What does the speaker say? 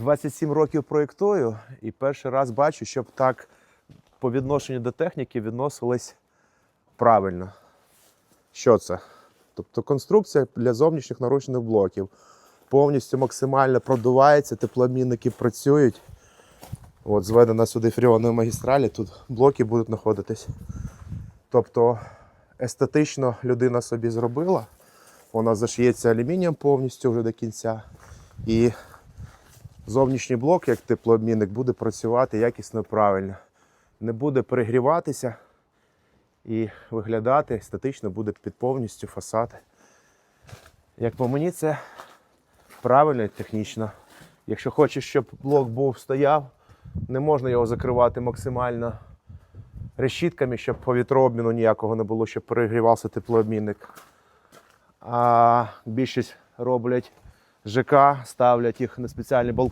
27 років проєктую і перший раз бачу, щоб так по відношенню до техніки відносились правильно. Що це? Тобто конструкція для зовнішніх наручних блоків. Повністю максимально продувається, теплообмінники працюють. От, зведена сюди фріонної магістралі, тут блоки будуть знаходитись. Тобто естетично людина собі зробила. Вона зашиється алюмінієм повністю вже до кінця. І зовнішній блок, як теплообмінник, буде працювати якісно правильно. Не буде перегріватися і виглядати естетично буде під повністю фасад. Як по мені, це правильно і технічно. Якщо хочеш, щоб блок був стояв, не можна його закривати максимально решітками, щоб повітрообміну ніякого не було, щоб перегрівався теплообмінник. А більшість роблять ЖК, ставлять їх на спеціальні балкони.